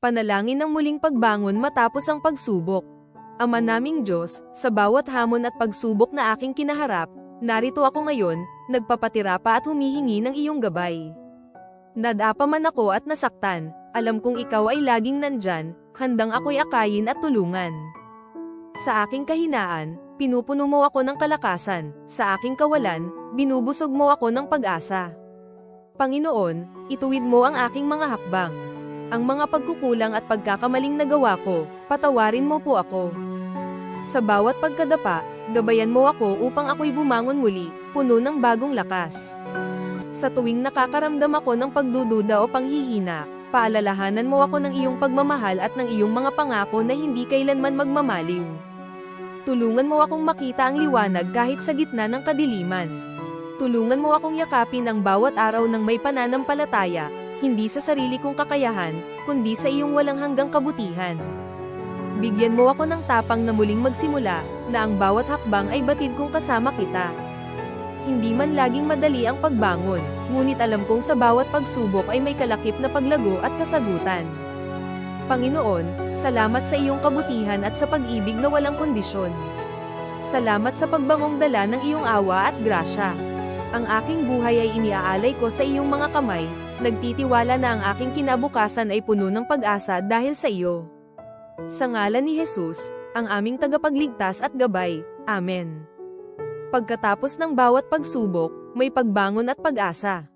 Panalangin ng muling pagbangon matapos ang pagsubok. Ama naming Diyos, sa bawat hamon at pagsubok na aking kinaharap, narito ako ngayon, nagpapatira pa at humihingi ng iyong gabay. Nadapa man ako at nasaktan, alam kong ikaw ay laging nandyan, handang ako'y akayin at tulungan. Sa aking kahinaan, pinupuno mo ako ng kalakasan, sa aking kawalan, binubusog mo ako ng pag-asa. Panginoon, ituwid mo ang aking mga hakbang. Ang mga pagkukulang at pagkakamaling nagawa ko, patawarin mo po ako. Sa bawat pagkadapa, gabayan mo ako upang ako'y bumangon muli, puno ng bagong lakas. Sa tuwing nakakaramdam ako ng pagdududa o panghihina, paalalahanan mo ako ng iyong pagmamahal at ng iyong mga pangako na hindi kailanman magmamaliw. Tulungan mo akong makita ang liwanag kahit sa gitna ng kadiliman. Tulungan mo akong yakapin ang bawat araw ng may pananampalataya, hindi sa sarili kong kakayahan, kundi sa iyong walang hanggang kabutihan. Bigyan mo ako ng tapang na muling magsimula, na ang bawat hakbang ay batid kong kasama kita. Hindi man laging madali ang pagbangon, ngunit alam kong sa bawat pagsubok ay may kalakip na paglago at kasagutan. Panginoon, salamat sa iyong kabutihan at sa pag-ibig na walang kondisyon. Salamat sa pagbangong dala ng iyong awa at grasya. Ang aking buhay ay iniaalay ko sa iyong mga kamay, nagtitiwala na ang aking kinabukasan ay puno ng pag-asa dahil sa iyo. Sa ngalan ni Jesus, ang aming tagapagligtas at gabay, Amen. Pagkatapos ng bawat pagsubok, may pagbangon at pag-asa.